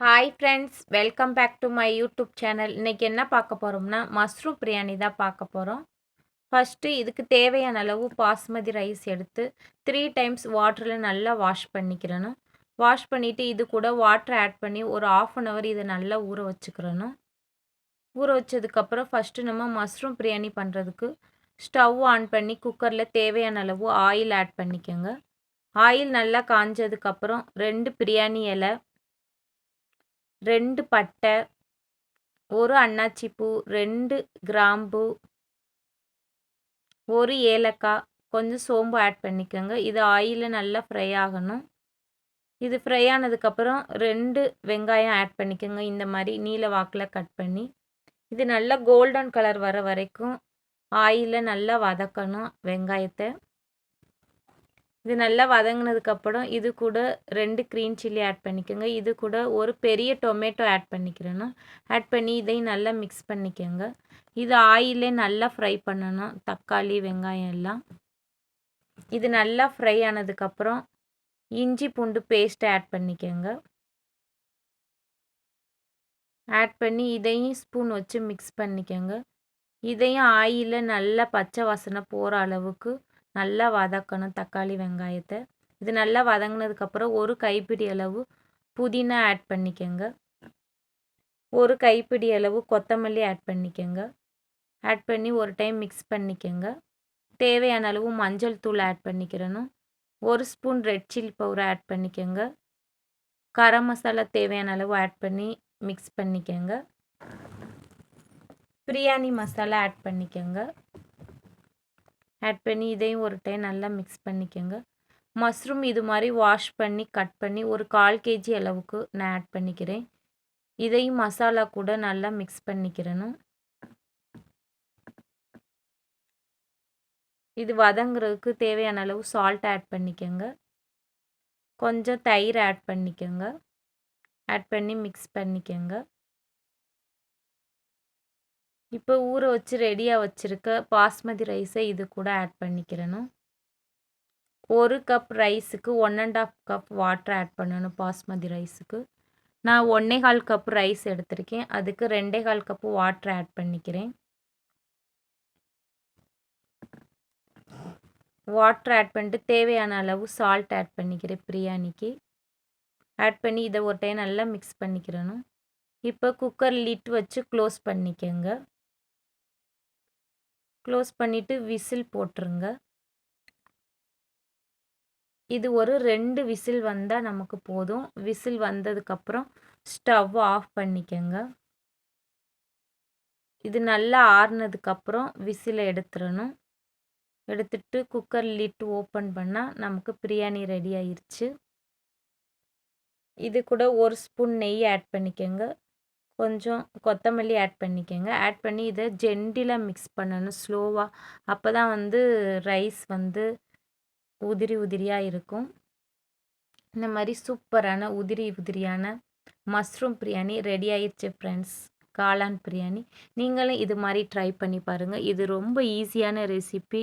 Hi friends welcome back to my YouTube channel இன்றைக்கி என்ன பார்க்க போகிறோம்னா மஷ்ரூம் பிரியாணி தான் பார்க்க போகிறோம் ஃபஸ்ட்டு இதுக்கு தேவையான அளவு பாஸ்மதி ரைஸ் எடுத்து த்ரீ டைம்ஸ் வாட்டரில் நல்லா வாஷ் பண்ணிக்கிறணும். வாஷ் பண்ணிவிட்டு இது கூட வாட்டர் ஆட் பண்ணி ஒரு ஆஃப் அன் ஹவர் இதை நல்லா ஊற வச்சுக்கிறணும். ஊற வச்சதுக்கப்புறம் ஃபஸ்ட்டு நம்ம மஷ்ரூம் பிரியாணி பண்ணுறதுக்கு ஸ்டவ் ஆன் பண்ணி குக்கரில் தேவையான அளவு ஆயில் ஆட் பண்ணிக்கோங்க. ஆயில் நல்லா காஞ்சதுக்கப்புறம் ரெண்டு பிரியாணி இலை ரெண்டு பட்டை ஒரு அன்னாச்சிப்பூ ரெண்டு கிராம்பு ஒரு ஏலக்காய். கொஞ்சம் சோம்பு ஆட் பண்ணிக்கோங்க. இது ஆயிலில் நல்லா ஃப்ரை ஆகணும். இது ஃப்ரை ஆனதுக்கப்புறம் ரெண்டு வெங்காயம் ஆட் பண்ணிக்கோங்க. இந்த மாதிரி நீல வாக்கில் கட் பண்ணி. இது நல்லா கோல்டன் கலர் வர வரைக்கும் ஆயிலில் நல்லா வதக்கணும் வெங்காயத்தை. இது நல்லா வதங்கினதுக்கப்புறம் இது கூட ரெண்டு க்ரீன் சில்லி ஆட் பண்ணிக்கோங்க. இது கூட ஒரு பெரிய டொமேட்டோ ஆட் பண்ணிக்கிறணும். ஆட் பண்ணி இதையும் நல்லா மிக்ஸ் பண்ணிக்கோங்க. இது ஆயிலே நல்லா ஃப்ரை பண்ணணும். தக்காளி வெங்காயம் எல்லாம். இது நல்லா ஃப்ரை ஆனதுக்கப்புறம் இஞ்சி பூண்டு பேஸ்ட்டை ஆட் பண்ணிக்கோங்க. ஆட் பண்ணி இதையும் ஸ்பூன் வச்சு மிக்ஸ் பண்ணிக்கோங்க. இதையும் ஆயிலில் நல்லா பச்சை வாசனை போகிற அளவுக்கு நல்லா வதக்கணும் தக்காளி வெங்காயத்தை. இது நல்லா வதங்கினதுக்கப்புறம் ஒரு கைப்பிடி அளவு புதினா ஆட் பண்ணிக்கோங்க. ஒரு கைப்பிடி அளவு கொத்தமல்லி ஆட் பண்ணிக்கோங்க. ஆட் பண்ணி ஒரு டைம் மிக்ஸ் பண்ணிக்கோங்க. தேவையான அளவு மஞ்சள் தூள் ஆட் பண்ணிக்கிறணும். ஒரு spoon red chilli powder add பண்ணிக்கோங்க. கரம் மசாலா தேவையான அளவு ஆட் பண்ணி மிக்ஸ் பண்ணிக்கோங்க. பிரியாணி மசாலா ஆட் பண்ணிக்கோங்க. ஆட் பண்ணி இதையும் ஒரு டைம் நல்லா மிக்ஸ் பண்ணிக்கோங்க. மஷ்ரூம் இது மாதிரி வாஷ் பண்ணி கட் பண்ணி ஒரு கால் கேஜி அளவுக்கு நான் ஆட் பண்ணிக்கிறேன். இதையும் மசாலா கூட நல்லா மிக்ஸ் பண்ணிக்கிறணும். இது வதங்குறதுக்கு தேவையான அளவு சால்ட் ஆட் பண்ணிக்கோங்க. கொஞ்சம் தயிர் ஆட் பண்ணிக்கோங்க. ஆட் பண்ணி மிக்ஸ் பண்ணிக்கோங்க. இப்போ ஊற வச்சு ரெடியாக வச்சுருக்க பாஸ்மதி ரைஸை இது கூட ஆட் பண்ணிக்கிறணும். ஒரு கப் ரைஸுக்கு one and half cup water add பண்ணணும் பாஸ்மதி ரைஸுக்கு நான் ஒன்றே கால் கப் ரைஸ் எடுத்திருக்கேன். அதுக்கு ரெண்டே கால் கப்பு வாட்டர் ஆட் பண்ணிக்கிறேன். வாட்டர் ஆட் பண்ணிட்டு தேவையான அளவு சால்ட் ஆட் பண்ணிக்கிறேன் பிரியாணிக்கு. ஆட் பண்ணி இதை ஒரு டைம் நல்லா மிக்ஸ் பண்ணிக்கிறணும். இப்போ குக்கர் லிட் வச்சு க்ளோஸ் பண்ணிக்கோங்க. க்ளோஸ் பண்ணிவிட்டு விசில் போட்டுருங்க. இது ஒரு ரெண்டு விசில் வந்தால் நமக்கு போதும். விசில் வந்ததுக்கப்புறம் ஸ்டவ் ஆஃப் பண்ணிக்கோங்க. இது நல்லா ஆறுனதுக்கப்புறம் விசிலை எடுத்துடணும் எடுத்துட்டு குக்கர் லிட்டு ஓப்பன் பண்ணால் நமக்கு பிரியாணி ரெடி ஆயிடுச்சு இது கூட ஒரு ஸ்பூன் நெய் ஆட் பண்ணிக்கோங்க. கொஞ்சம் கொத்தமல்லி ஆட் பண்ணிக்கோங்க. ஆட் பண்ணி இதை ஜென்டிலாக மிக்ஸ் பண்ணணும். ஸ்லோவாக அப்போ தான் வந்து ரைஸ் வந்து உதிரி உதிரியாக இருக்கும். இந்த மாதிரி சூப்பரான உதிரி உதிரியான மஷ்ரூம் பிரியாணி ரெடி ஆயிடுச்சு ஃப்ரெண்ட்ஸ் காளான் பிரியாணி. நீங்களும் இது மாதிரி ட்ரை பண்ணி பாருங்கள் இது ரொம்ப ஈஸியான ரெசிபி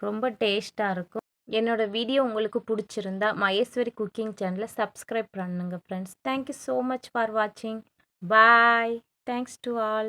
ரொம்ப டேஸ்ட்டாக இருக்கும். என்னோடய வீடியோ உங்களுக்கு பிடிச்சிருந்தா மகேஸ்வரி குக்கிங் சேனலை சப்ஸ்கிரைப் பண்ணுங்கள் friends thank you so much for வாட்சிங் Bye. Thanks to all.